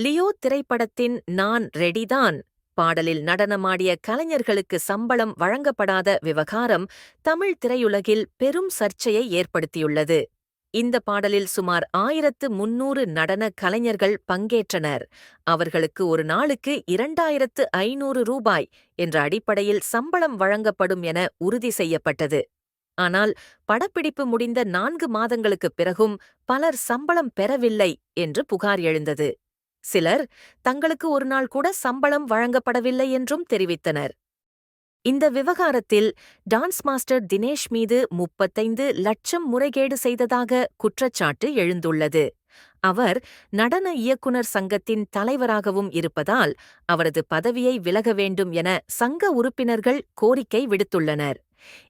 Leo திரைப்படத்தின் நான் ரெடிதான் பாடலில் நடனமாடிய கலைஞர்களுக்கு சம்பளம் வழங்கப்படாத விவகாரம் தமிழ் திரையுலகில் பெரும் சர்ச்சையை ஏற்படுத்தியுள்ளது. இந்த பாடலில் சுமார் ஆயிரத்து முன்னூறு நடன கலைஞர்கள் பங்கேற்றனர். அவர்களுக்கு ஒரு நாளுக்கு இரண்டாயிரத்து ஐநூறு ரூபாய் என்ற அடிப்படையில் சம்பளம் வழங்கப்படும் என உறுதி செய்யப்பட்டது. ஆனால் படப்பிடிப்பு முடிந்த நான்கு மாதங்களுக்குப் பிறகும் பலர் சம்பளம் பெறவில்லை என்று புகார் எழுந்தது. சிலர் தங்களுக்கு ஒரு நாள் கூட சம்பளம் வழங்கப்படவில்லை என்றும் தெரிவித்தனர். இந்த விவகாரத்தில் டான்ஸ் மாஸ்டர் தினேஷ் மீது முப்பத்தைந்து லட்சம் முறைகேடு செய்ததாக குற்றச்சாட்டு எழுந்துள்ளது. அவர் நடன இயக்குனர் சங்கத்தின் தலைவராகவும் இருப்பதால் அவரது பதவியை விலக வேண்டும் என சங்க உறுப்பினர்கள் கோரிக்கை விடுத்துள்ளனர்.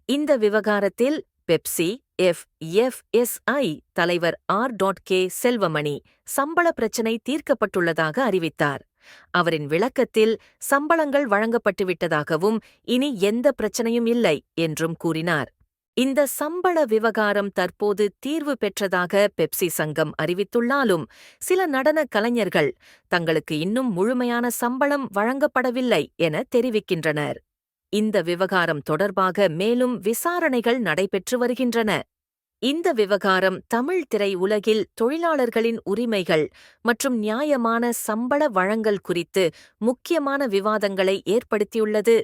இந்த விவகாரத்தில் FEFSI F F S I தலைவர் ஆர் டாட் கே செல்வமணி சம்பள பிரச்சினை தீர்க்கப்பட்டுள்ளதாக அறிவித்தார். அவரின் விளக்கத்தில் சம்பளங்கள் வழங்கப்பட்டுவிட்டதாகவும் இனி எந்த பிரச்சனையும் இல்லை என்றும் கூறினார். இந்த சம்பள விவகாரம் தற்போது தீர்வு பெற்றதாக பெப்சி சங்கம் அறிவித்துள்ளாலும் சில நடன கலைஞர்கள் தங்களுக்கு இன்னும் முழுமையான சம்பளம் வழங்கப்படவில்லை என தெரிவிக்கின்றனர். இந்த விவகாரம் தொடர்பாக மேலும் விசாரணைகள் நடைபெற்று வருகின்றன. இந்த விவகாரம் தமிழ் திரை உலகில் தொழிலாளர்களின் உரிமைகள் மற்றும் நியாயமான சம்பள வழங்கல் குறித்து முக்கியமான விவாதங்களை ஏற்படுத்தியுள்ளது.